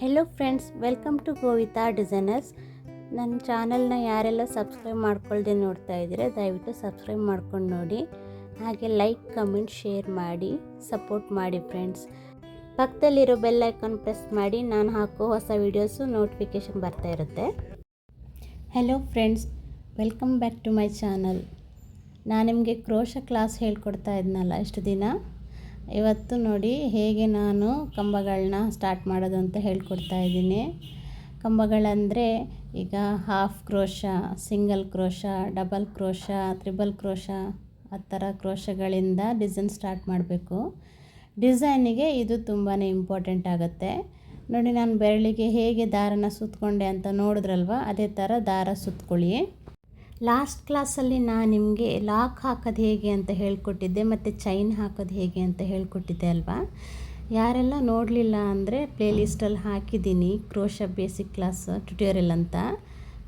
Hello friends welcome to Govita designers ನನ್ನ ಚಾನಲ್ನ ಯಾರೆಲ್ಲ ಸಬ್ಸ್ಕ್ರೈಬ್ ಮಾಡ್ಕೊಳ್ದೆ ನೋಡ್ತಾ ಇದ್ದೀರಾ, ದಯವಿಟ್ಟು ಸಬ್ಸ್ಕ್ರೈಬ್ ಮಾಡ್ಕೊಂಡು ನೋಡಿ. ಹಾಗೆ ಲೈಕ್ ಕಮೆಂಟ್ ಶೇರ್ ಮಾಡಿ ಸಪೋರ್ಟ್ ಮಾಡಿ ಫ್ರೆಂಡ್ಸ್ ಪಕ್ಕದಲ್ಲಿರೋ ಬೆಲ್ ಐಕಾನ್ ಪ್ರೆಸ್ ಮಾಡಿ, ನಾನು ಹಾಕೋ ಹೊಸ ವೀಡಿಯೋಸು ನೋಟಿಫಿಕೇಷನ್ ಬರ್ತಾ ಇರುತ್ತೆ. Hello friends welcome back to my channel ನಾನು ನಿಮಗೆ ಕ್ರೋಶ ಕ್ಲಾಸ್ ಹೇಳ್ಕೊಡ್ತಾ ಇದ್ನಲ್ಲ, ಇಷ್ಟು ದಿನ? ಇವತ್ತು ನೋಡಿ ಹೇಗೆ ನಾನು ಕಂಬಗಳನ್ನ ಸ್ಟಾರ್ಟ್ ಮಾಡೋದು ಅಂತ ಹೇಳ್ಕೊಡ್ತಾ ಇದ್ದೀನಿ. ಕಂಬಗಳಂದರೆ ಈಗ half crochet single crochet double crochet triple crochet, ಆ ಥರ ಕ್ರೋಶಗಳಿಂದ ಡಿಸೈನ್ ಸ್ಟಾರ್ಟ್ ಮಾಡಬೇಕು. ಡಿಸೈನಿಗೆ ಇದು ತುಂಬಾ ಇಂಪಾರ್ಟೆಂಟ್ ಆಗುತ್ತೆ. ನೋಡಿ, ನಾನು ಬೆರಳಿಗೆ ಹೇಗೆ ದಾರನ ಸುತ್ತಕೊಂಡೆ ಅಂತ ನೋಡಿದ್ರಲ್ವ, ಅದೇ ಥರ ದಾರ ಸುತ್ಕೊಳ್ಳಿ. ಲಾಸ್ಟ್ ಕ್ಲಾಸಲ್ಲಿ ನಾನು ನಿಮಗೆ ಲಾಕ್ ಹಾಕೋದು ಹೇಗೆ ಅಂತ ಹೇಳಿಕೊಟ್ಟಿದ್ದೆ ಮತ್ತು ಚೈನ್ ಹಾಕೋದು ಹೇಗೆ ಅಂತ ಹೇಳಿಕೊಟ್ಟಿದ್ದೆ ಅಲ್ವಾ? ಯಾರೆಲ್ಲ ನೋಡಲಿಲ್ಲ ಅಂದರೆ ಪ್ಲೇಲಿಸ್ಟಲ್ಲಿ ಹಾಕಿದ್ದೀನಿ ಕ್ರೋಶ ಬೇಸಿಕ್ ಕ್ಲಾಸ್ ಟ್ಯುಟೋರಿಯಲ್ ಅಂತ.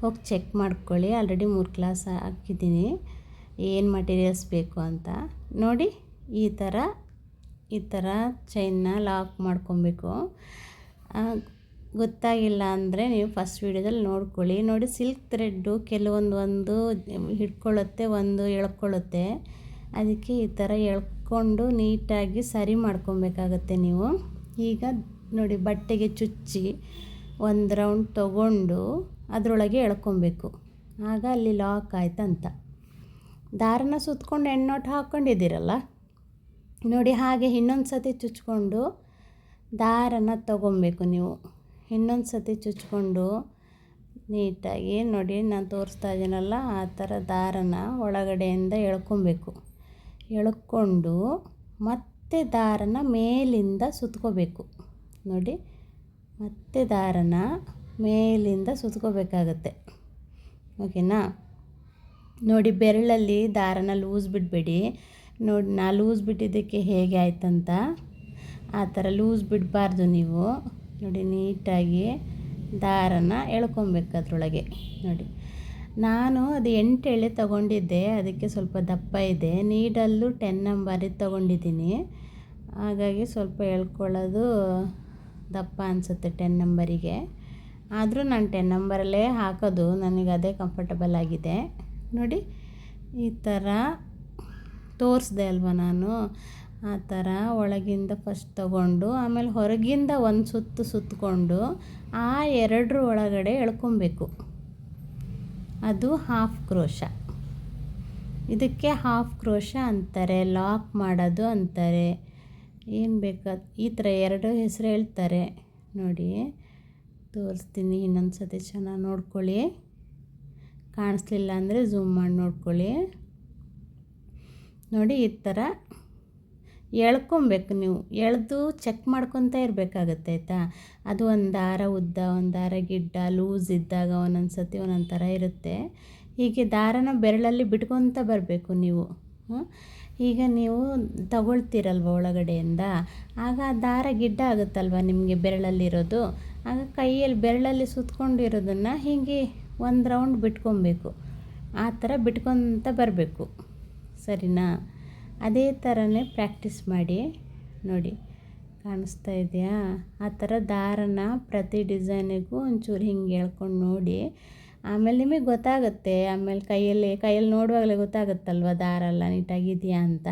ಹೋಗಿ ಚೆಕ್ ಮಾಡ್ಕೊಳ್ಳಿ, ಆಲ್ರೆಡಿ ಮೂರು ಕ್ಲಾಸ್ ಹಾಕಿದ್ದೀನಿ. ಏನು ಮಟೀರಿಯಲ್ಸ್ ಬೇಕು ಅಂತ. ನೋಡಿ, ಈ ಥರ ಈ ಥರ ಚೈನ್ನ ಲಾಕ್ ಮಾಡ್ಕೊಬೇಕು. ಗೊತ್ತಾಗಿಲ್ಲ ಅಂದರೆ ನೀವು ಫಸ್ಟ್ ವೀಡಿಯೋದಲ್ಲಿ ನೋಡ್ಕೊಳ್ಳಿ. ನೋಡಿ ಸಿಲ್ಕ್ ಥ್ರೆಡ್ಡು ಕೆಲವೊಂದು ಒಂದು ಹಿಡ್ಕೊಳ್ಳುತ್ತೆ, ಒಂದು ಎಳ್ಕೊಳ್ಳುತ್ತೆ. ಅದಕ್ಕೆ ಈ ಥರ ಎಳ್ಕೊಂಡು ನೀಟಾಗಿ ಸರಿ ಮಾಡ್ಕೊಬೇಕಾಗತ್ತೆ ನೀವು. ಈಗ ನೋಡಿ ಬಟ್ಟೆಗೆ ಚುಚ್ಚಿ ಒಂದು ರೌಂಡ್ ತಗೊಂಡು ಅದರೊಳಗೆ ಎಳ್ಕೊಬೇಕು. ಆಗ ಅಲ್ಲಿ ಲಾಕ್ ಆಯ್ತಂತ. ದಾರನ ಸುತ್ಕೊಂಡು ಎಣ್ಣೊಟ್ಟು ಹಾಕ್ಕೊಂಡಿದ್ದೀರಲ್ಲ ನೋಡಿ ಹಾಗೆ ಇನ್ನೊಂದು ಸತಿ ಚುಚ್ಕೊಂಡು ದಾರನ ತಗೊಬೇಕು ನೀವು. ಇನ್ನೊಂದು ಸತಿ ಚುಚ್ಕೊಂಡು ನೀಟಾಗಿ ನೋಡಿ, ನಾನು ತೋರಿಸ್ತಾ ಇದ್ದೀನಲ್ಲ ಆ ಥರ ದಾರನ ಒಳಗಡೆಯಿಂದ ಎಳ್ಕೊಬೇಕು. ಎಳ್ಕೊಂಡು ಮತ್ತೆ ದಾರನ ಮೇಲಿಂದ ಸುತ್ಕೋಬೇಕು. ನೋಡಿ, ಮತ್ತೆ ದಾರನ ಮೇಲಿಂದ ಸುತ್ಕೋಬೇಕಾಗತ್ತೆ. ಓಕೆನಾ? ನೋಡಿ, ಬೆರಳಲ್ಲಿ ದಾರನ ಲೂಸ್ ಬಿಡಬೇಡಿ. ನೋಡಿ, ನಾ ಲೂಸ್ ಬಿಟ್ಟಿದ್ದಕ್ಕೆ ಹೇಗೆ ಆಯ್ತಂತ? ಆ ಥರ ಲೂಸ್ ಬಿಡಬಾರ್ದು ನೀವು. ನೋಡಿ, ನೀಟಾಗಿ ದಾರನ ಎಳ್ಕೊಬೇಕು ಅದರೊಳಗೆ. ನೋಡಿ, ನಾನು ಅದು ಎಂಟು ಎಳೆ ತಗೊಂಡಿದ್ದೆ, ಅದಕ್ಕೆ ಸ್ವಲ್ಪ ದಪ್ಪ ಇದೆ. ನೀಡಲ್ಲೂ ಟೆನ್ ನಂಬರಿಗೆ ತಗೊಂಡಿದ್ದೀನಿ. ಹಾಗಾಗಿ ಸ್ವಲ್ಪ ಎಳ್ಕೊಳ್ಳೋದು ದಪ್ಪ ಅನಿಸುತ್ತೆ ಟೆನ್ ನಂಬರಿಗೆ ಆದರೂ ನಾನು ಟೆನ್ ನಂಬರಲ್ಲೇ ಹಾಕೋದು, ನನಗೆ ಅದೇ ಕಂಫರ್ಟಬಲ್ ಆಗಿದೆ. ನೋಡಿ, ಈ ಥರ ತೋರಿಸ್ದೆ ಅಲ್ವ ನಾನು? ಆ ಥರ ಒಳಗಿಂದ ಫಸ್ಟ್ ತಗೊಂಡು, ಆಮೇಲೆ ಹೊರಗಿಂದ ಒಂದು ಸುತ್ತು ಸುತ್ತಕೊಂಡು ಆ ಎರಡರ ಒಳಗಡೆ ಎಳ್ಕೊಬೇಕು. ಅದು ಹಾಫ್ ಕ್ರೋಶ. ಇದಕ್ಕೆ ಹಾಫ್ ಕ್ರೋಶ ಅಂತಾರೆ ಲಾಕ್ ಮಾಡೋದು ಅಂತಾರೆ. ಏನು ಬೇಕಾದ ಈ ಥರ ಎರಡು ಹೆಸರು ಹೇಳ್ತಾರೆ. ನೋಡಿ, ತೋರಿಸ್ತೀನಿ ಇನ್ನೊಂದು ಸತಿ ಚೆನ್ನಾಗಿ ನೋಡ್ಕೊಳ್ಳಿ. ಕಾಣಿಸ್ಲಿಲ್ಲ ಅಂದರೆ ಝೂಮ್ ಮಾಡಿ ನೋಡ್ಕೊಳ್ಳಿ. ನೋಡಿ, ಈ ಥರ ಎಳ್ಕೊಬೇಕು ನೀವು. ಎಳೆದು ಚೆಕ್ ಮಾಡ್ಕೊತಾ ಇರಬೇಕಾಗತ್ತೆ ಆಯಿತಾ? ಅದು ಒಂದು ದಾರ ಉದ್ದ, ಒಂದು ದಾರ ಗಿಡ್ಡ ಲೂಸ್ ಇದ್ದಾಗ ಒಂದೊಂದು ಸತಿ ಒಂದೊಂದು ಥರ ಇರುತ್ತೆ. ಹೀಗೆ ದಾರನ ಬೆರಳಲ್ಲಿ ಬಿಟ್ಕೊತ ಬರಬೇಕು ನೀವು. ಈಗ ನೀವು ತಗೊಳ್ತೀರಲ್ವ ಒಳಗಡೆಯಿಂದ? ಆಗ ಆ ದಾರ ಗಿಡ್ಡ ಆಗುತ್ತಲ್ವ ನಿಮಗೆ ಬೆರಳಲ್ಲಿರೋದು? ಆಗ ಕೈಯಲ್ಲಿ ಬೆರಳಲ್ಲಿ ಸುತ್ಕೊಂಡಿರೋದನ್ನು ಹೀಗೆ ಒಂದು ರೌಂಡ್ ಬಿಟ್ಕೊಬೇಕು. ಆ ಥರ ಬಿಟ್ಕೊತ ಬರಬೇಕು. ಸರಿನಾ? ಅದೇ ಥರನೇ ಪ್ರ್ಯಾಕ್ಟೀಸ್ ಮಾಡಿ, ನೋಡಿ, ಕಾಣಿಸ್ತಾ ಇದೆಯಾ? ಆ ಥರ ದಾರನ ಪ್ರತಿ ಡಿಸೈನಿಗೂ ಒಂಚೂರು ಹಿಂಗೆ ಹೇಳ್ಕೊಂಡು ನೋಡಿ. ಆಮೇಲೆ ನಿಮಗೆ ಗೊತ್ತಾಗುತ್ತೆ, ಆಮೇಲೆ ಕೈಯಲ್ಲಿ ಕೈಯಲ್ಲಿ ನೋಡುವಾಗಲೇ ಗೊತ್ತಾಗುತ್ತಲ್ವ ದಾರ ಎಲ್ಲ ನೀಟಾಗಿದೆಯಾ ಅಂತ?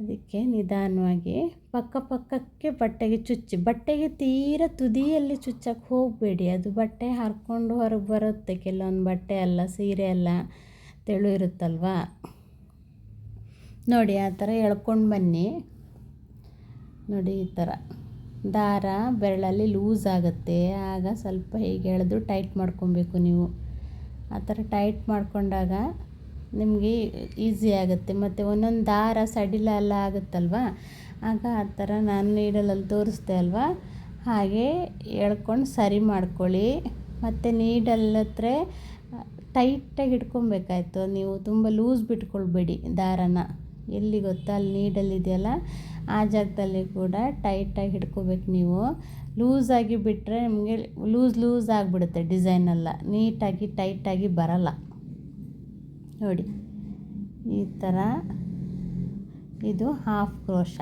ಅದಕ್ಕೆ ನಿಧಾನವಾಗಿ ಪಕ್ಕ ಪಕ್ಕಕ್ಕೆ ಬಟ್ಟೆಗೆ ಚುಚ್ಚಿ, ಬಟ್ಟೆಗೆ ತೀರ ತುದಿಯಲ್ಲಿ ಚುಚ್ಚಕ್ಕೆ ಹೋಗಬೇಡಿ. ಅದು ಬಟ್ಟೆ ಹರ್ಕೊಂಡು ಹೊರಗೆ ಬರುತ್ತೆ. ಕೆಲವೊಂದು ಬಟ್ಟೆ ಎಲ್ಲ ಸೀರೆ ಎಲ್ಲ ತೆಳು ಇರುತ್ತಲ್ವ? ನೋಡಿ, ಆ ಥರ ಎಳ್ಕೊಂಡು ಬನ್ನಿ. ನೋಡಿ, ಈ ಥರ. ದಾರ ಬೆರಳಲ್ಲಿ ಲೂಸ್ ಆಗುತ್ತೆ. ಆಗ ಸ್ವಲ್ಪ ಹೀಗೆ ಎಳೆದು ಟೈಟ್ ಮಾಡ್ಕೊಬೇಕು ನೀವು. ಆ ಥರ ಟೈಟ್ ಮಾಡಿಕೊಂಡಾಗ ನಿಮಗೆ ಈಸಿ ಆಗುತ್ತೆ. ಮತ್ತು ಒಂದೊಂದು ದಾರ ಸಡಿಲ ಎಲ್ಲ ಆಗುತ್ತಲ್ವ? ಆಗ ಆ ಥರ ನಾನು ನೀಡಲಲ್ಲಿ ತೋರಿಸ್ದೆ ಅಲ್ವಾ? ಹಾಗೆ ಎಳ್ಕೊಂಡು ಸರಿ ಮಾಡ್ಕೊಳ್ಳಿ. ಮತ್ತು ನೀಡಲ್ ಹತ್ರ ಟೈಟಾಗಿ ಹಿಡ್ಕೊಬೇಕಾಯ್ತು. ನೀವು ತುಂಬ ಲೂಸ್ ಬಿಟ್ಕೊಳ್ಬೇಡಿ ದಾರನ. ಎಲ್ಲಿ ಗೊತ್ತಾ, ಅಲ್ಲಿ ನೀಡಲ್ ಇದೆಯಲ್ಲ, ಆ ಜಾಗದಲ್ಲಿ ಕೂಡ ಟೈಟಾಗಿ ಹಿಡ್ಕೋಬೇಕು ನೀವು. ಲೂಸಾಗಿ ಬಿಟ್ಟರೆ ನಿಮಗೆ ಲೂಸ್ ಲೂಸ್ ಆಗಿಬಿಡುತ್ತೆ ಡಿಸೈನೆಲ್ಲ ನೀಟಾಗಿ ಟೈಟಾಗಿ ಬರಲ್ಲ. ನೋಡಿ, ಈ ಥರ ಇದು ಹಾಫ್ ಕ್ರೋಶ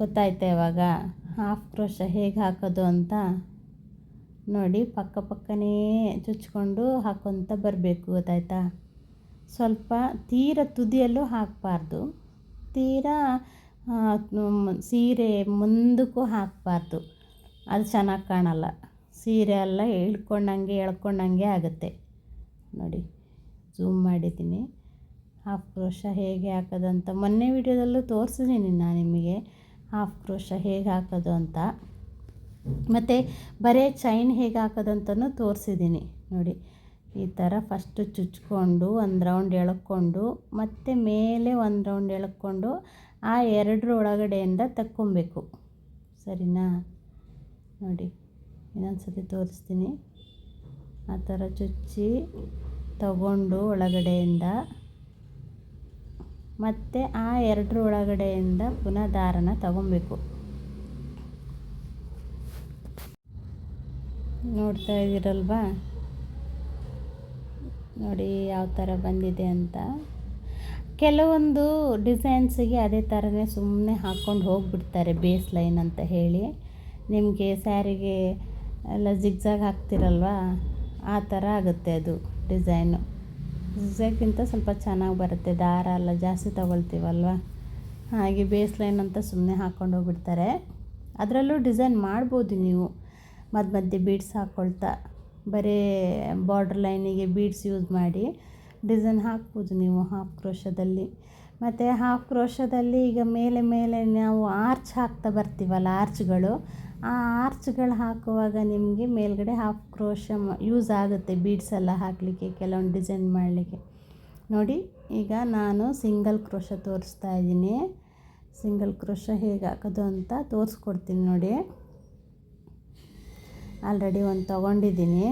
ಗೊತ್ತಾಯ್ತಾ ಇವಾಗ? ಹಾಫ್ ಕ್ರೋಶ ಹೇಗೆ ಹಾಕೋದು ಅಂತ? ನೋಡಿ, ಪಕ್ಕ ಪಕ್ಕನೇ ಚುಚ್ಕೊಂಡು ಹಾಕೊತ ಬರಬೇಕು, ಗೊತ್ತಾಯ್ತಾ? ಸ್ವಲ್ಪ ತೀರ ತುದಿಯಲ್ಲೂ ಹಾಕಬಾರ್ದು. ತೀರ ಸೀರೆ ಮುಂದಕ್ಕೂ ಹಾಕಬಾರ್ದು. ಅದು ಚೆನ್ನಾಗಿ ಕಾಣಲ್ಲ. ಸೀರೆ ಎಲ್ಲ ಇಳ್ಕೊಂಡಂಗೆ ಎಳ್ಕೊಂಡಂಗೆ ಆಗುತ್ತೆ. ನೋಡಿ ಝೂಮ್ ಮಾಡಿದ್ದೀನಿ. ಹಾಫ್ ಕ್ರೋಶ ಹೇಗೆ ಹಾಕೋದಂತ ಮೊನ್ನೆ ವಿಡಿಯೋದಲ್ಲೂ ತೋರಿಸಿದ್ದೀನಿ ನಾನು ನಿಮಗೆ ಹಾಫ್ ಕ್ರೋಶ ಹೇಗೆ ಹಾಕೋದು ಅಂತ. ಮತ್ತು ಬರೀ ಚೈನ್ ಹೇಗೆ ಹಾಕೋದಂತನೂ ತೋರಿಸಿದ್ದೀನಿ. ನೋಡಿ ಈ ಥರ ಫಸ್ಟು ಚುಚ್ಕೊಂಡು ಒಂದು ರೌಂಡ್ ಎಳ್ಕೊಂಡು ಮತ್ತು ಮೇಲೆ ಒಂದು ರೌಂಡ್ ಎಳ್ಕೊಂಡು ಆ ಎರಡರ ಒಳಗಡೆಯಿಂದ ತಕ್ಕೊಬೇಕು. ಸರಿನಾ? ನೋಡಿ ಇನ್ನೊಂದು ಸತಿ ತೋರಿಸ್ತೀನಿ. ಆ ಥರ ಚುಚ್ಚಿ ತಗೊಂಡು ಒಳಗಡೆಯಿಂದ ಮತ್ತು ಆ ಎರಡರ ಒಳಗಡೆಯಿಂದ ಪುನಃ ದಾರನ ತಗೊಬೇಕು. ನೋಡ್ತಾ ಇದ್ದೀರಲ್ವಾ? ನೋಡಿ ಯಾವ ಥರ ಬಂದಿದೆ ಅಂತ. ಕೆಲವೊಂದು ಡಿಸೈನ್ಸಿಗೆ ಅದೇ ಥರನೇ ಸುಮ್ಮನೆ ಹಾಕ್ಕೊಂಡು ಹೋಗಿಬಿಡ್ತಾರೆ ಬೇಸ್ ಲೈನ್ ಅಂತ ಹೇಳಿ. ನಿಮಗೆ ಸ್ಯಾರಿಗೆ ಎಲ್ಲ ಜಿಗ್ಜಾಗ್ ಹಾಕ್ತಿರಲ್ವಾ? ಆ ಥರ ಆಗುತ್ತೆ ಅದು ಡಿಸೈನು. ಜಿಗ್ಜಾಗ್ಗಿಂತ ಸ್ವಲ್ಪ ಚೆನ್ನಾಗಿ ಬರುತ್ತೆ. ದಾರ ಎಲ್ಲ ಜಾಸ್ತಿ ತೊಗೊಳ್ತೀವಲ್ವ? ಹಾಗೆ ಬೇಸ್ ಲೈನ್ ಅಂತ ಸುಮ್ಮನೆ ಹಾಕ್ಕೊಂಡು ಹೋಗ್ಬಿಡ್ತಾರೆ. ಅದರಲ್ಲೂ ಡಿಸೈನ್ ಮಾಡ್ಬೋದು ನೀವು. ಮಧ್ಯ ಮಧ್ಯೆ ಬೀಡ್ಸ್ ಹಾಕ್ಕೊಳ್ತಾ ಬರೀ ಬಾರ್ಡ್ರ್ ಲೈನಿಗೆ ಬೀಡ್ಸ್ ಯೂಸ್ ಮಾಡಿ ಡಿಸೈನ್ ಹಾಕ್ಬೋದು ನೀವು ಹಾಫ್ ಕ್ರೋಶದಲ್ಲಿ ಮತ್ತು ಹಾಫ್ ಕ್ರೋಶದಲ್ಲಿ ಈಗ ಮೇಲೆ ಮೇಲೆ ನಾವು ಆರ್ಚ್ ಹಾಕ್ತಾ ಬರ್ತೀವಲ್ಲ ಆರ್ಚ್ಗಳು ಆ ಆರ್ಚ್ಗಳು ಹಾಕುವಾಗ ನಿಮಗೆ ಮೇಲ್ಗಡೆ ಹಾಫ್ ಕ್ರೋಶ ಯೂಸ್ ಆಗುತ್ತೆ ಬೀಡ್ಸ್ ಎಲ್ಲ ಹಾಕಲಿಕ್ಕೆ ಕೆಲವೊಂದು ಡಿಸೈನ್ ಮಾಡಲಿಕ್ಕೆ. ನೋಡಿ, ಈಗ ನಾನು ಸಿಂಗಲ್ ಕ್ರೋಶ ತೋರಿಸ್ತಾ ಇದ್ದೀನಿ. ಸಿಂಗಲ್ ಕ್ರೋಶ ಹೇಗೆ ಹಾಕೋದು ಅಂತ ತೋರಿಸ್ಕೊಡ್ತೀನಿ ನೋಡಿ. ಆಲ್ರೆಡಿ ಒಂದು ತೊಗೊಂಡಿದ್ದೀನಿ.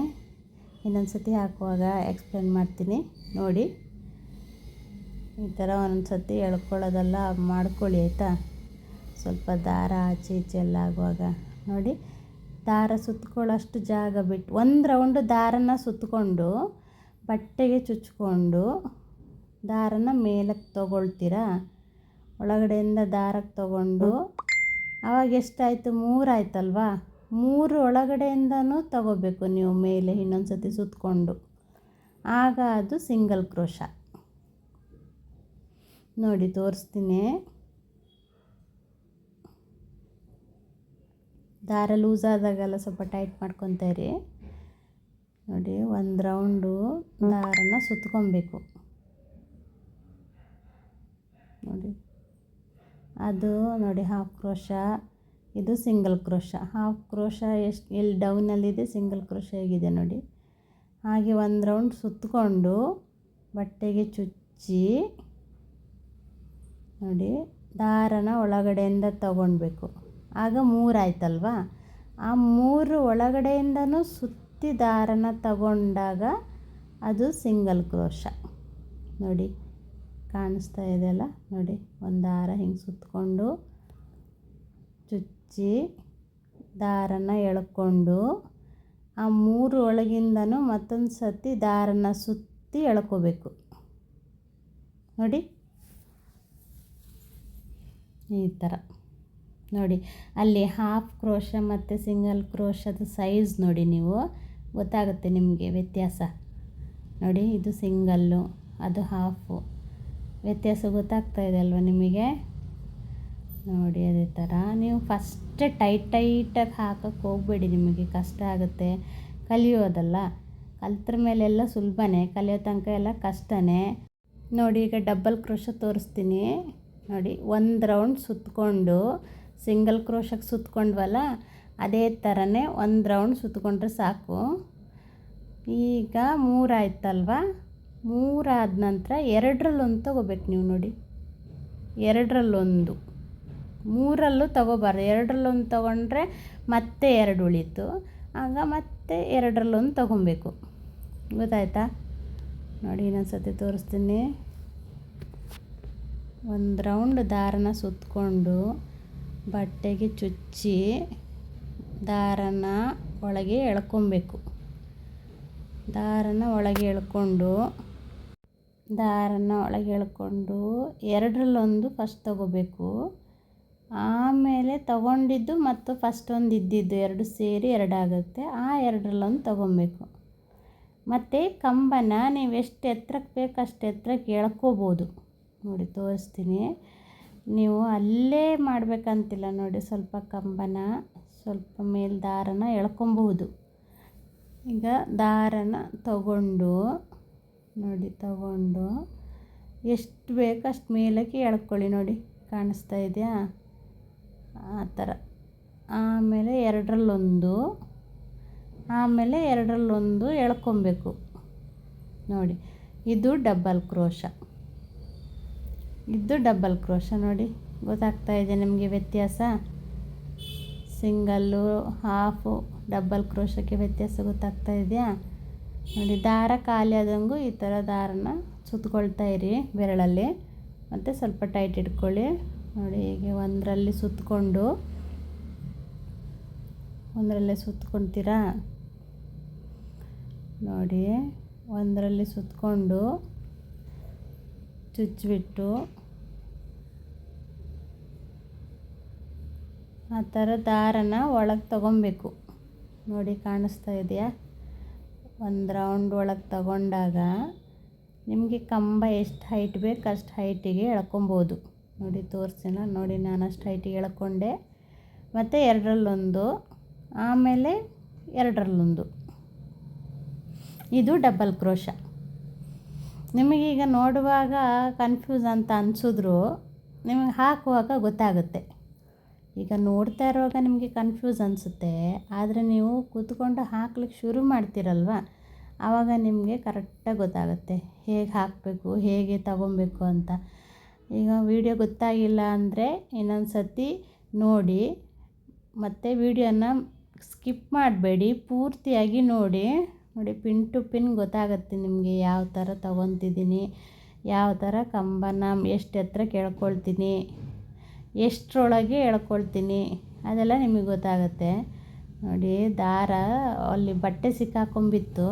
ಇನ್ನೊಂದು ಸತಿ ಹಾಕುವಾಗ ಎಕ್ಸ್ಪ್ಲೇನ್ ಮಾಡ್ತೀನಿ. ನೋಡಿ. ಈ ಥರ ಒಂದೊಂದು ಸತಿ ಎಳ್ಕೊಳ್ಳೋದೆಲ್ಲ ಮಾಡ್ಕೊಳ್ಳಿ, ಆಯಿತಾ? ಸ್ವಲ್ಪ ದಾರ ಆಚೆ ಈಚೆ ಎಲ್ಲ ಆಗುವಾಗ. ನೋಡಿ. ದಾರ ಸುತ್ತಕೊಳ್ಳೋಷ್ಟು ಜಾಗ ಬಿಟ್ಟು, ಒಂದು ರೌಂಡು ದಾರನ ಸುತ್ತಕೊಂಡು ಬಟ್ಟೆಗೆ ಚುಚ್ಕೊಂಡು ದಾರನ ಮೇಲಕ್ಕೆ ತೊಗೊಳ್ತೀರಾ? ಒಳಗಡೆಯಿಂದ ದಾರಕ್ಕೆ ತಗೊಂಡು ಆವಾಗ ಎಷ್ಟಾಯಿತು? ಮೂರಾಯ್ತಲ್ವಾ ಮೂರು ಒಳಗಡೆಯಿಂದನೂ ತಗೋಬೇಕು ನೀವು ಮೇಲೆ ಇನ್ನೊಂದು ಸತಿ ಸುತ್ತಕೊಂಡು ಆಗ ಅದು ಸಿಂಗಲ್ ಕ್ರೋಶ ನೋಡಿ, ತೋರಿಸ್ತೀನಿ. ದಾರ ಲೂಸ್ ಆದಾಗೆಲ್ಲ ಸ್ವಲ್ಪ ಟೈಟ್ ಮಾಡ್ಕೊತಾ ಇರಿ. ನೋಡಿ, ಒಂದು ರೌಂಡು ದಾರನ ಸುತ್ಕೊಬೇಕು. ನೋಡಿ, ಅದು ನೋಡಿ ಹಾಫ್ ಕ್ರೋಶ ಇದು ಸಿಂಗಲ್ ಕ್ರೋಶ. ಹಾಫ್ ಕ್ರೋಶ ಎಷ್ಟು ಇಲ್ಲಿ ಡೌನಲ್ಲಿದೆ, ಸಿಂಗಲ್ ಕ್ರೋಶ ಹೇಗಿದೆ ನೋಡಿ. ಹಾಗೆ ಒಂದು ರೌಂಡ್ ಸುತ್ತಕೊಂಡು ಬಟ್ಟೆಗೆ ಚುಚ್ಚಿ ನೋಡಿ, ದಾರನ ಒಳಗಡೆಯಿಂದ ತಗೊಳ್ಬೇಕು ಆಗ ಮೂರಾಯ್ತಲ್ವಾ ಆ ಮೂರು ಒಳಗಡೆಯಿಂದನೂ ಸುತ್ತಿ ದಾರನ ತಗೊಂಡಾಗ ಅದು ಸಿಂಗಲ್ ಕ್ರೋಶ. ನೋಡಿ, ಕಾಣಿಸ್ತಾ ಇದೆಯಲ್ಲ ನೋಡಿ, ಒಂದು ದಾರ ಹಿಂಗೆ ಸುತ್ತಕೊಂಡು ಚುಚ್ಚಿ ದಾರನ ಎಳ್ಕೊಂಡು ಆ ಮೂರು ಒಳಗಿಂದನೂ ಮತ್ತೊಂದು ಸತಿ ದಾರನ ಸುತ್ತಿ ಎಳ್ಕೋಬೇಕು. ನೋಡಿ. ಈ ಥರ. ನೋಡಿ, ಅಲ್ಲಿ ಹಾಫ್ ಕ್ರೋಶ ಮತ್ತು ಸಿಂಗಲ್ ಕ್ರೋಶದ ಸೈಜ್ ನೋಡಿ ನೀವು. ಗೊತ್ತಾಗುತ್ತೆ ನಿಮಗೆ ವ್ಯತ್ಯಾಸ. ನೋಡಿ, ಇದು ಸಿಂಗಲ್ಲು, ಅದು ಹಾಫು. ವ್ಯತ್ಯಾಸ ಗೊತ್ತಾಗ್ತಾ ಇದೆ ಅಲ್ವ ನಿಮಗೆ? ನೋಡಿ, ಅದೇ ಥರ. ನೀವು ಫಸ್ಟೇ ಟೈಟ್ ಟೈಟಾಗಿ ಹಾಕಕ್ಕೆ ಹೋಗಬೇಡಿ. ನಿಮಗೆ ಕಷ್ಟ ಆಗುತ್ತೆ. ಕಲಿಯೋದಲ್ಲ. ಕಲ್ತ್ರ ಮೇಲೆಲ್ಲ ಸುಲಭನೇ. ಕಲಿಯೋ ತನಕ ಎಲ್ಲ ಕಷ್ಟನೇ. ನೋಡಿ, ಈಗ ಡಬ್ಬಲ್ ಕ್ರೋಶ ತೋರಿಸ್ತೀನಿ. ನೋಡಿ, ಒಂದು ರೌಂಡ್ ಸುತ್ತಕೊಂಡು ಸಿಂಗಲ್ ಕ್ರೋಶಕ್ಕೆ ಸುತ್ತಕೊಂಡ್ವಲ್ಲ ಅದೇ ಥರನೇ ಒಂದು ರೌಂಡ್ ಸುತ್ತಕೊಂಡ್ರೆ ಸಾಕು. ಈಗ ಮೂರಾಯ್ತಲ್ವ ಮೂರಾದ ನಂತರ ಎರಡರಲ್ಲೊಂದು ತಗೋಬೇಕು ನೀವು ನೋಡಿ. ಎರಡರಲ್ಲೊಂದು. ಮೂರಲ್ಲೂ ತಗೋಬಾರ್ದು. ಎರಡರಲ್ಲೊಂದು ತಗೊಂಡ್ರೆ ಮತ್ತೆ ಎರಡು ಉಳೀತು. ಆಗ ಮತ್ತೆ ಎರಡರಲ್ಲೊಂದು ತಗೊಬೇಕು. ಗೊತ್ತಾಯ್ತಾ? ನೋಡಿ ಇನ್ನೊಂದು ಸತಿ ತೋರಿಸ್ತೀನಿ. ಒಂದು ರೌಂಡ್ ದಾರನ ಸುತ್ತಕೊಂಡು ಬಟ್ಟೆಗೆ ಚುಚ್ಚಿ ದಾರನ ಒಳಗೆ ಎಳ್ಕೊಬೇಕು. ದಾರನ ಒಳಗೆ ಎಳ್ಕೊಂಡು, ದಾರನ ಒಳಗೆ ಎಳ್ಕೊಂಡು ಎರಡರಲ್ಲೊಂದು ಫಸ್ಟ್ ತಗೋಬೇಕು. ಆಮೇಲೆ ತಗೊಂಡಿದ್ದು ಮತ್ತು ಫಸ್ಟ್ ಒಂದು ಇದ್ದಿದ್ದು ಎರಡು ಸೇರಿ ಎರಡಾಗುತ್ತೆ. ಆ ಎರಡರಲ್ಲೊಂದು ತಗೊಬೇಕು. ಮತ್ತು ಕಂಬನ ನೀವು ಎಷ್ಟು ಎತ್ರಕ್ಕೆ ಬೇಕು ಅಷ್ಟು ಎತ್ರಕ್ಕೆ ಎಳ್ಕೋಬೋದು. ನೋಡಿ, ತೋರಿಸ್ತೀನಿ. ನೀವು ಅಲ್ಲೇ ಮಾಡಬೇಕಂತಿಲ್ಲ ನೋಡಿ, ಸ್ವಲ್ಪ ಕಂಬನ, ಸ್ವಲ್ಪ ಮೇಲೆ ದಾರನ ಎಳ್ಕೊಬಹುದು. ಈಗ ದಾರನ ತಗೊಂಡು, ನೋಡಿ, ತಗೊಂಡು, ಎಷ್ಟು ಬೇಕು ಅಷ್ಟು ಮೇಲಕ್ಕೆ ಎಳ್ಕೊಳ್ಳಿ ನೋಡಿ, ಕಾಣಿಸ್ತಾ ಇದೆಯಾ? ಆ ಥರ. ಆಮೇಲೆ ಎರಡರಲ್ಲೊಂದು ಆಮೇಲೆ ಎರಡರಲ್ಲೊಂದು ಎಳ್ಕೊಬೇಕು. ನೋಡಿ, ಇದು ಡಬ್ಬಲ್ ಕ್ರೋಶ. ಇದು ಡಬ್ಬಲ್ ಕ್ರೋಶ ನೋಡಿ, ಗೊತ್ತಾಗ್ತಾ ಇದೆ ನಿಮಗೆ ವ್ಯತ್ಯಾಸ? ಸಿಂಗಲ್ಲು, ಹಾಫು ಡಬ್ಬಲ್ ಕ್ರೋಶಕ್ಕೆ ವ್ಯತ್ಯಾಸ ಗೊತ್ತಾಗ್ತಾ ಇದೆಯಾ? ನೋಡಿ, ದಾರ ಖಾಲಿ ಆದಂಗೂ ಈ ಥರ ದಾರನ ಸುತ್ತಕೊಳ್ತಾ ಇರಿ ಬೆರಳಲ್ಲಿ. ಮತ್ತು ಸ್ವಲ್ಪ ಟೈಟ್ ಇಟ್ಕೊಳ್ಳಿ. ನೋಡಿ ಹೀಗೆ ಒಂದರಲ್ಲಿ ಸುತ್ತಕೊಂಡು ಒಂದರಲ್ಲೇ ಸುತ್ಕೊಳ್ತೀರಾ ನೋಡಿ, ಒಂದರಲ್ಲಿ ಸುತ್ತಕೊಂಡು ಚುಚ್ಚಿಬಿಟ್ಟು, ಆ ಥರ ದಾರನ ಒಳಗೆ ತಗೊಬೇಕು. ನೋಡಿ ಕಾಣಿಸ್ತಾ ಇದೆಯಾ? ಒಂದು ರೌಂಡ್ ಒಳಗೆ ತಗೊಂಡಾಗ ನಿಮಗೆ ಕಂಬ ಎಷ್ಟು ಹೈಟ್ ಬೇಕು ಅಷ್ಟು ಹೈಟಿಗೆ ಎಳ್ಕೊಬೋದು. ನೋಡಿ ತೋರಿಸ್ತೀನ ನೋಡಿ ನಾನು ಅಷ್ಟು ಹೈಟಿಗೆ ಎಳ್ಕೊಂಡೆ. ಮತ್ತು ಎರಡರಲ್ಲೊಂದು, ಆಮೇಲೆ ಎರಡರಲ್ಲೊಂದು. ಇದು ಡಬಲ್ ಕ್ರೋಶ ನಿಮಗೀಗ ನೋಡುವಾಗ ಕನ್ಫ್ಯೂಸ್ ಅಂತ ಅನಿಸಿದ್ರು, ನಿಮಗೆ ಹಾಕುವಾಗ ಗೊತ್ತಾಗುತ್ತೆ. ಈಗ ನೋಡ್ತಾ ಇರುವಾಗ ನಿಮಗೆ ಕನ್ಫ್ಯೂಸ್ ಅನಿಸುತ್ತೆ, ಆದರೆ ನೀವು ಕೂತ್ಕೊಂಡು ಹಾಕ್ಲಿಕ್ಕೆ ಶುರು ಮಾಡ್ತೀರಲ್ವ? ಆವಾಗ ನಿಮಗೆ ಕರೆಕ್ಟಾಗಿ ಗೊತ್ತಾಗುತ್ತೆ. ಹೇಗೆ ಹಾಕಬೇಕು, ಹೇಗೆ ತಗೊಬೇಕು ಅಂತ. ಈಗ ವೀಡಿಯೋ ಗೊತ್ತಾಗಿಲ್ಲ ಅಂದರೆ ಇನ್ನೊಂದು ಸರ್ತಿ ನೋಡಿ. ಮತ್ತು ವೀಡಿಯೋನ ಸ್ಕಿಪ್ ಮಾಡಬೇಡಿ, ಪೂರ್ತಿಯಾಗಿ ನೋಡಿ. ನೋಡಿ ಪಿನ್ ಟು ಪಿನ್ ಗೊತ್ತಾಗುತ್ತೆ ನಿಮಗೆ ಯಾವ ಥರ ತೊಗೊತಿದ್ದೀನಿ, ಯಾವ ಥರ ಕಂಬನ ಎಷ್ಟು ಎತ್ತರ ಕೇಳ್ಕೊಳ್ತೀನಿ, ಎಷ್ಟರೊಳಗೆ ಎಳ್ಕೊಳ್ತೀನಿ, ಅದೆಲ್ಲ ನಿಮಗೆ ಗೊತ್ತಾಗುತ್ತೆ. ನೋಡಿ, ದಾರ ಅಲ್ಲಿ ಬಟ್ಟೆ ಸಿಕ್ಕಾಕೊಂಬಿತ್ತು.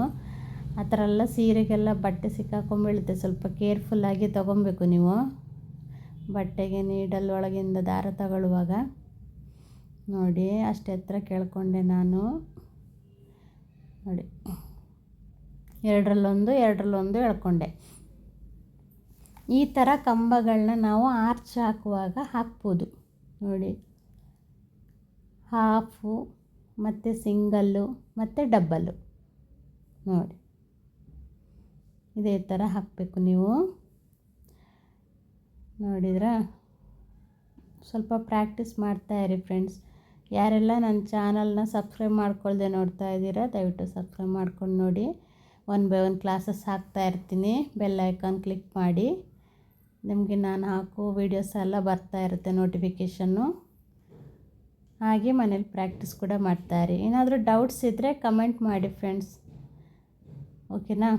ಆ ಥರ ಎಲ್ಲ ಸೀರೆಗೆಲ್ಲ ಬಟ್ಟೆ ಸಿಕ್ಕಾಕೊಂಬೀಳುತ್ತೆ. ಸ್ವಲ್ಪ ಕೇರ್ಫುಲ್ಲಾಗಿ ತೊಗೊಬೇಕು ನೀವು. ಬಟ್ಟೆಗೆ ನೀಡಲ್ ಒಳಗಿಂದ ದಾರ ತಗೊಳ್ಳುವಾಗ. ನೋಡಿ, ಅಷ್ಟು ಎತ್ತರ ಕೇಳ್ಕೊಂಡೆ ನಾನು. ನೋಡಿ, ಎರಡರಲ್ಲೊಂದು ಎರಡರಲ್ಲೊಂದು ಎಳ್ಕೊಂಡೆ ಈ ಥರ ಕಂಬಗಳನ್ನ ನಾವು ಆರ್ಚ್ ಹಾಕುವಾಗ ಹಾಕ್ಬೋದು. ನೋಡಿ, ಹಾಫು, ಮತ್ತು ಸಿಂಗಲ್ಲು, ಮತ್ತು ಡಬ್ಬಲ್ಲು. ನೋಡಿ, ಇದೇ ಥರ ಹಾಕಬೇಕು ನೀವು. ನೋಡಿದ್ರಾ? ಸ್ವಲ್ಪ ಪ್ರಾಕ್ಟೀಸ್ ಮಾಡ್ತಾಯಿರಿ ಫ್ರೆಂಡ್ಸ್ ಯಾರೆಲ್ಲ ನನ್ನ ಚಾನಲ್ನ ಸಬ್ಸ್ಕ್ರೈಬ್ ಮಾಡ್ಕೊಳ್ದೆ ನೋಡ್ತಾ ಇದ್ದೀರಾ, ದಯವಿಟ್ಟು ಸಬ್ಸ್ಕ್ರೈಬ್ ಮಾಡ್ಕೊಂಡು ನೋಡಿ. ಒನ್ ಬೈ ಒನ್ ಕ್ಲಾಸಸ್ ಹಾಕ್ತಾ ಇರ್ತೀನಿ. ಬೆಲ್ ಐಕಾನ್ ಕ್ಲಿಕ್ ಮಾಡಿ. ನಿಮಗೆ ನಾನು ಹಾಕೋ ವೀಡಿಯೋಸ್ ಎಲ್ಲ ಬರ್ತಾ ಇರುತ್ತೆ ನೋಟಿಫಿಕೇಷನ್ನು ಹಾಗೆ ಮನೇಲಿ ಪ್ರಾಕ್ಟೀಸ್ ಕೂಡ ಮಾಡ್ತಾಯಿರಿ ಏನಾದರೂ ಡೌಟ್ಸ್ ಇದ್ದರೆ ಕಮೆಂಟ್ ಮಾಡಿ ಫ್ರೆಂಡ್ಸ್ ಓಕೆನಾ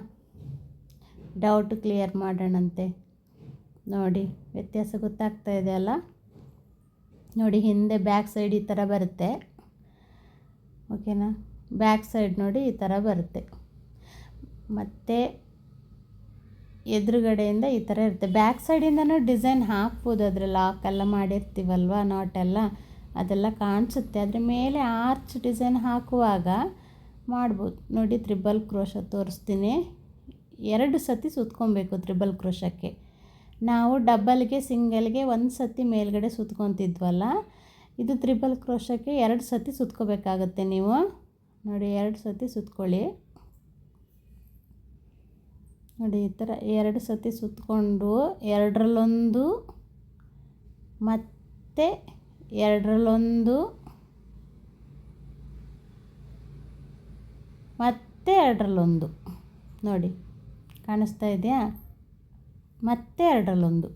ಡೌಟ್ ಕ್ಲಿಯರ್ ಮಾಡೋಣಂತೆ. ನೋಡಿ, ವ್ಯತ್ಯಾಸ ಗೊತ್ತಾಗ್ತಾ ಇದೆ ಅಲ್ಲ? ನೋಡಿ, ಹಿಂದೆ ಬ್ಯಾಕ್ ಸೈಡ್ ಈ ಥರ ಬರುತ್ತೆ. ಓಕೆನಾ? ಬ್ಯಾಕ್ ಸೈಡ್ ನೋಡಿ ಈ ಥರ ಬರುತ್ತೆ. ಮತ್ತು ಎದುರುಗಡೆಯಿಂದ ಈ ಥರ ಇರುತ್ತೆ. ಬ್ಯಾಕ್ ಸೈಡಿಂದನೂ ಡಿಸೈನ್ ಹಾಕ್ಬೋದು. ಅದ್ರ ಲಾಕ್ ಎಲ್ಲ ಮಾಡಿರ್ತೀವಲ್ವ? ನಾಟೆಲ್ಲ ಅದೆಲ್ಲ ಕಾಣಿಸುತ್ತೆ. ಅದ್ರ ಮೇಲೆ ಆರ್ಚ್ ಡಿಸೈನ್ ಹಾಕುವಾಗ ಮಾಡ್ಬೋದು. ನೋಡಿ, ತ್ರಿಬಲ್ ಕ್ರೋಶ ತೋರಿಸ್ತೀನಿ. ಎರಡು ಸತಿ ಸುತ್ಕೊಬೇಕು ತ್ರಿಬಲ್ ಕ್ರೋಶಕ್ಕೆ. ನಾವು ಡಬ್ಬಲ್ಗೆ ಸಿಂಗಲ್ಗೆ ಒಂದು ಸತಿ ಮೇಲ್ಗಡೆ ಸುತ್ಕೊತಿದ್ವಲ್ಲ, ಇದು ತ್ರಿಬಲ್ ಕ್ರೋಶಕ್ಕೆ ಎರಡು ಸತಿ ಸುತ್ಕೋಬೇಕಾಗತ್ತೆ ನೀವು. ನೋಡಿ, ಎರಡು ಸತಿ ಸುತ್ಕೊಳ್ಳಿ. ನೋಡಿ, ಈ ಥರ ಎರಡು ಸತಿ ಸುತ್ತಕೊಂಡು ಎರಡರಲ್ಲೊಂದು, ಮತ್ತು ಎರಡರಲ್ಲೊಂದು ಮತ್ತು ಎರಡರಲ್ಲೊಂದು. ನೋಡಿ, ಕಾಣಿಸ್ತಾ ಇದೆಯಾ? ಮತ್ತೆ ಎರಡರಲ್ಲೊಂದು.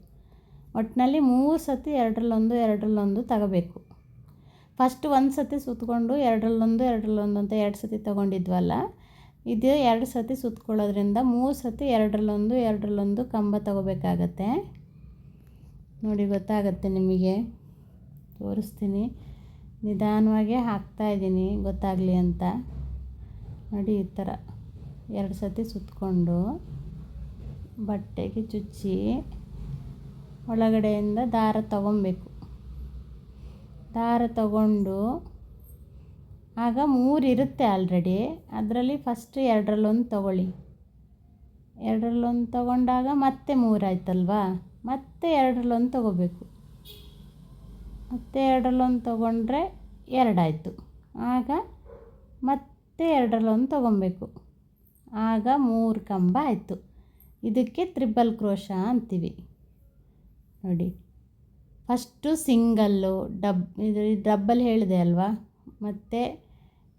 ಒಟ್ಟಿನಲ್ಲಿ ಮೂರು ಸತಿ ಎರಡರಲ್ಲೊಂದು ಎರಡರಲ್ಲೊಂದು ತಗೋಬೇಕು. ಫಸ್ಟ್ ಒಂದು ಸತಿ ಸುತ್ತಕೊಂಡು ಎರಡರಲ್ಲೊಂದು ಎರಡರಲ್ಲೊಂದು ಅಂತ ಎರಡು ಸತಿ ತೊಗೊಂಡಿದ್ವಲ್ಲ, ಇದು ಎರಡು ಸತಿ ಸುತ್ತಕೊಳ್ಳೋದ್ರಿಂದ ಮೂರು ಸತಿ ಎರಡರಲ್ಲೊಂದು ಎರಡರಲ್ಲೊಂದು ಕಂಬ ತಗೋಬೇಕಾಗತ್ತೆ. ನೋಡಿ, ಗೊತ್ತಾಗತ್ತೆ ನಿಮಗೆ. ತೋರಿಸ್ತೀನಿ. ನಿಧಾನವಾಗಿ ಹಾಕ್ತಾಯಿದ್ದೀನಿ ಗೊತ್ತಾಗಲಿ ಅಂತ. ನೋಡಿ, ಈ ಥರ. ಎರಡು ಸತಿ ಸುತ್ತಕೊಂಡು ಬಟ್ಟೆಗೆ ಚುಚ್ಚಿ ಒಳಗಡೆಯಿಂದ ದಾರ ತಗೊಬೇಕು. ದಾರ ತಗೊಂಡು ಆಗ ಮೂರು ಇರುತ್ತೆ ಆಲ್ರೆಡಿ ಅದರಲ್ಲಿ ಫಸ್ಟ್ ಎರಡರಲ್ಲೊಂದು ತಗೊಳ್ಳಿ. ಎರಡರಲ್ಲೊಂದು ತಗೊಂಡಾಗ ಮತ್ತೆ ಮೂರಾಯ್ತಲ್ವಾ ಮತ್ತೆ ಎರಡರಲ್ಲೊಂದು ತಗೋಬೇಕು. ಮತ್ತೆ ಎರಡರಲ್ಲೊಂದು ತಗೊಂಡ್ರೆ ಎರಡಾಯಿತು ಆಗ ಮತ್ತೆ ಎರಡರಲ್ಲೊಂದು ತಗೊಬೇಕು. ಆಗ ಮೂರು ಕಂಬ ಆಯಿತು. ಇದಕ್ಕೆ ತ್ರಿಬಲ್ ಕ್ರೋಶ ಅಂತೀವಿ. ನೋಡಿ, ಫಸ್ಟು ಸಿಂಗಲ್ಲು, ಡಬ್, ಇದು ಡಬ್ಬಲ್ ಹೇಳಿದೆ ಅಲ್ವಾ? ಮತ್ತು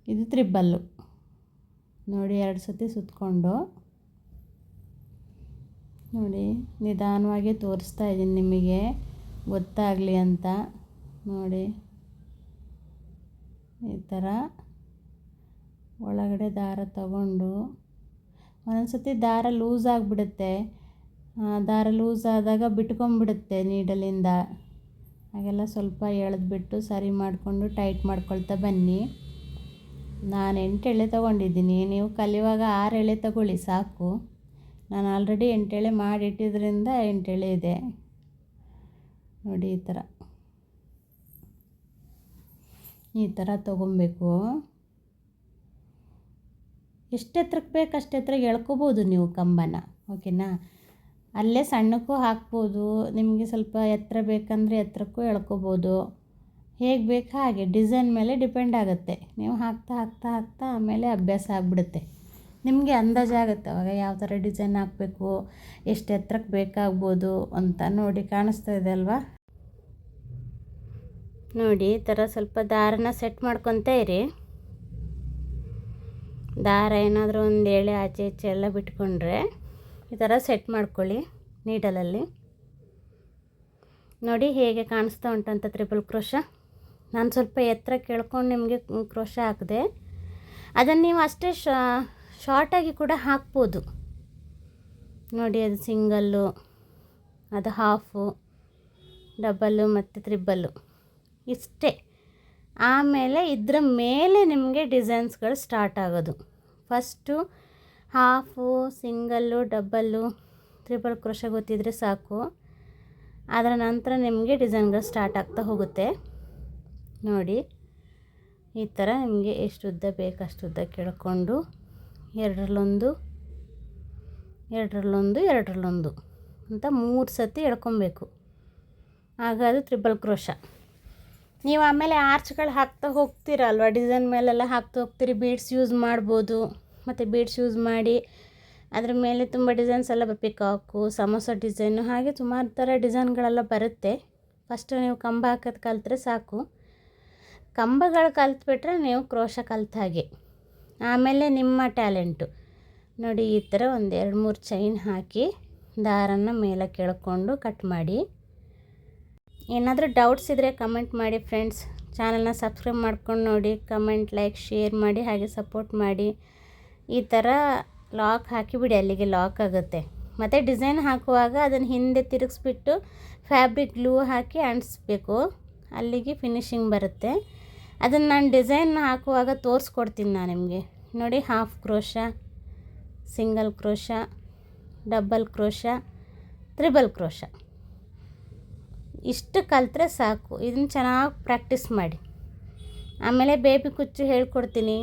ಇದು ತ್ರಿಬಲ್ಲು. ನೋಡಿ, ಎರಡು ಸತಿ ಸುತ್ತಕೊಂಡು ನೋಡಿ, ನಿಧಾನವಾಗಿ ತೋರಿಸ್ತಾ ಇದ್ದೀನಿ ನಿಮಗೆ. ಗೊತ್ತಾಗಲಿ ಅಂತ. ನೋಡಿ, ಈ ಥರ ಒಳಗಡೆ ದಾರ ತಗೊಂಡು ಒಂದೊಂದು ಸರ್ತಿ ದಾರ ಲೂಸ್ ಆಗಿಬಿಡುತ್ತೆ. ದಾರ ಲೂಸ್ ಆದಾಗ ಬಿಟ್ಕೊಂಬಿಡುತ್ತೆ ನೀಡಲಿಂದ. ಹಾಗೆಲ್ಲ ಸ್ವಲ್ಪ ಎಳೆದ್ಬಿಟ್ಟು ಸರಿ ಮಾಡಿಕೊಂಡು ಟೈಟ್ ಮಾಡ್ಕೊಳ್ತಾ ಬನ್ನಿ. ನಾನು ಎಂಟು ಎಳೆ ತೊಗೊಂಡಿದ್ದೀನಿ. ನೀವು ಕಲಿಯುವಾಗ ಆರು ಎಳೆ ತಗೊಳ್ಳಿ, ಸಾಕು. ನಾನು ಆಲ್ರೆಡಿ ಎಂಟು ಎಳೆ ಮಾಡಿಟ್ಟಿದ್ರಿಂದ ಎಂಟು ಎಳೆ ಇದೆ. ನೋಡಿ, ಈ ಥರ. ಈ ಥರ ತೊಗೊಬೇಕು. ಎಷ್ಟು ಎತ್ರಕ್ಕೆ ಬೇಕು ಅಷ್ಟೆತ್ರಕ್ಕೆ ಎಳ್ಕೊಬೋದು ನೀವು ಕಂಬನ, ಓಕೆನಾ? ಅಲ್ಲೇ ಸಣ್ಣಕ್ಕೂ ಹಾಕ್ಬೋದು, ನಿಮಗೆ ಸ್ವಲ್ಪ ಎತ್ತರ ಬೇಕಂದರೆ ಎತ್ತರಕ್ಕೂ ಎಳ್ಕೊಬೋದು. ಹೇಗೆ ಬೇಕು ಹಾಗೆ, ಡಿಸೈನ್ ಮೇಲೆ ಡಿಪೆಂಡ್ ಆಗುತ್ತೆ. ನೀವು ಹಾಕ್ತಾ ಹಾಕ್ತಾ ಹಾಕ್ತಾ ಆಮೇಲೆ ಅಭ್ಯಾಸ ಆಗಿಬಿಡುತ್ತೆ. ನಿಮಗೆ ಅಂದಾಜಾಗುತ್ತೆ ಅವಾಗ ಯಾವ ಥರ ಡಿಸೈನ್ ಹಾಕಬೇಕು, ಎಷ್ಟು ಎತ್ತರಕ್ಕೆ ಬೇಕಾಗ್ಬೋದು ಅಂತ ನೋಡಿ ಕಾಣಿಸ್ತಾ ಇದೆ ಅಲ್ವಾ? ನೋಡಿ, ಈ ಥರ ಸ್ವಲ್ಪ ದಾರನ ಸೆಟ್ ಮಾಡ್ಕೊತಾ ಇರಿ. ದಾರ ಏನಾದರೂ ಒಂದು ಎಳೆ ಆಚೆ ಈಚೆ ಎಲ್ಲ ಬಿಟ್ಕೊಂಡ್ರೆ ಈ ಥರ ಸೆಟ್ ಮಾಡ್ಕೊಳ್ಳಿ ನೀಡಲಲ್ಲಿ ನೋಡಿ ಹೇಗೆ ಕಾಣಿಸ್ತಾ ಉಂಟಂತ ತ್ರಿಬಲ್ ಕ್ರೋಶ ನಾನು ಸ್ವಲ್ಪ ಎತ್ತರ ಕೇಳ್ಕೊಂಡು ನಿಮಗೆ ಕ್ರೋಶ ಹಾಕಿದೆ. ಅದನ್ನು ನೀವು ಅಷ್ಟೇ ಶಾರ್ಟಾಗಿ ಕೂಡ ಹಾಕ್ಬೋದು. ನೋಡಿ ಅದು ಸಿಂಗಲ್ಲು ಅದು ಹಾಫು ಡಬಲ್ಲು ಮತ್ತು ತ್ರಿಬಲ್ಲು ಇಷ್ಟೇ. ಆಮೇಲೆ ಇದರ ಮೇಲೆ ನಿಮಗೆ ಡಿಸೈನ್ಸ್ಗಳು ಸ್ಟಾರ್ಟ್ ಆಗೋದು. First half, single double triple crochet ಗೊತ್ತಿದ್ರೆ ಸಾಕು. ಅದರ ನಂತರ ನಿಮಗೆ ಡಿಸೈನ್ಗಳು ಸ್ಟಾರ್ಟ್ ಆಗ್ತಾ ಹೋಗುತ್ತೆ. ನೋಡಿ, ಈ ಥರ ನಿಮಗೆ ಎಷ್ಟು ಉದ್ದ ಬೇಕು ಅಷ್ಟು ಉದ್ದ ಕೇಳಿಕೊಂಡು ಎರಡರಲ್ಲೊಂದು ಎರಡರಲ್ಲೊಂದು ಎರಡರಲ್ಲೊಂದು ಅಂತ ಮೂರು ಸತಿ ಎಳ್ಕೊಬೇಕು. ಆಗ ಅದು ತ್ರಿಬಲ್ ಕ್ರೋಶ. ನೀವು ಆಮೇಲೆ ಆರ್ಚ್ಗಳು ಹಾಕ್ತಾ ಹೋಗ್ತೀರಲ್ವ? ಡಿಸೈನ್ ಮೇಲೆಲ್ಲ ಹಾಕ್ತಾ ಹೋಗ್ತೀರಿ. ಬೀಡ್ಸ್ ಯೂಸ್ ಮಾಡ್ಬೋದು. ಮತ್ತು ಬೀಡ್ಸ್ ಯೂಸ್ ಮಾಡಿ ಅದ್ರ ಮೇಲೆ ತುಂಬ ಡಿಸೈನ್ಸ್ ಎಲ್ಲ ಪಿಕಾಕು ಸಮೋಸ ಡಿಸೈನು ಹಾಗೆ ಸುಮಾರು ಥರ ಡಿಸೈನ್ಗಳೆಲ್ಲ ಬರುತ್ತೆ. ಫಸ್ಟು ನೀವು ಕಂಬ ಹಾಕೋದು ಕಲಿತ್ರೆ ಸಾಕು. ಕಂಬಗಳು ಕಲ್ತ್ಬಿಟ್ರೆ ನೀವು ಕ್ರೋಶ ಕಲ್ತ ಹಾಗೆ. ಆಮೇಲೆ ನಿಮ್ಮ ಟ್ಯಾಲೆಂಟು. ನೋಡಿ ಈ ಥರ ಒಂದು ಎರಡು ಮೂರು ಚೈನ್ ಹಾಕಿ ದಾರನ್ನು ಮೇಲೆ ಕೆಳ್ಕೊಂಡು ಕಟ್ ಮಾಡಿ. ಏನಾದರೂ ಡೌಟ್ಸ್ ಇದ್ದರೆ ಕಮೆಂಟ್ ಮಾಡಿ ಫ್ರೆಂಡ್ಸ್ ಚಾನಲ್ನ ಸಬ್ಸ್ಕ್ರೈಬ್ ಮಾಡ್ಕೊಂಡು ನೋಡಿ ಕಮೆಂಟ್ ಲೈಕ್ ಶೇರ್ ಮಾಡಿ, ಹಾಗೆ ಸಪೋರ್ಟ್ ಮಾಡಿ. ಈ ಥರ ಲಾಕ್ ಹಾಕಿಬಿಡಿ, ಅಲ್ಲಿಗೆ ಲಾಕ್ ಆಗುತ್ತೆ. ಮತ್ತು ಡಿಸೈನ್ ಹಾಕುವಾಗ ಅದನ್ನು ಹಿಂದೆ ತಿರುಗಿಸ್ಬಿಟ್ಟು ಫ್ಯಾಬ್ರಿಕ್ ಗ್ಲೂ ಹಾಕಿ ಅಂಟಿಸ್ಬೇಕು. ಅಲ್ಲಿಗೆ ಫಿನಿಶಿಂಗ್ ಬರುತ್ತೆ. ಅದನ್ನು ನಾನು ಡಿಸೈನ್ ಹಾಕುವಾಗ ತೋರಿಸ್ಕೊಡ್ತೀನಿ ನಾನು ನಿಮಗೆ. ನೋಡಿ half crochet single crochet double crochet triple crochet ಇಷ್ಟು ಕಲಿತ್ರೆ ಸಾಕು. ಇದನ್ನು ಚೆನ್ನಾಗಿ ಪ್ರಾಕ್ಟೀಸ್ ಮಾಡಿ. ಆಮೇಲೆ ಬೇಬಿ ಕುಚ್ಚು ಹೇಳ್ಕೊಡ್ತೀನಿ.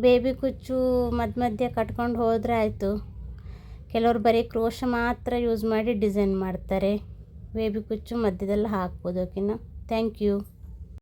ಬೇಬಿ ಕುಚ್ಚು ಮಧ್ಯ ಮಧ್ಯೆ ಕಟ್ಕೊಂಡು ಹೋದರೆ ಆಯಿತು. ಕೆಲವರು ಬರೀ ಕ್ರೋಶ ಮಾತ್ರ ಯೂಸ್ ಮಾಡಿ ಡಿಸೈನ್ ಮಾಡ್ತಾರೆ. ಬೇಬಿ ಕುಚ್ಚು ಮಧ್ಯದಲ್ಲಿ ಹಾಕ್ಬೋದು ಓಕೆನಾ ಥ್ಯಾಂಕ್ ಯು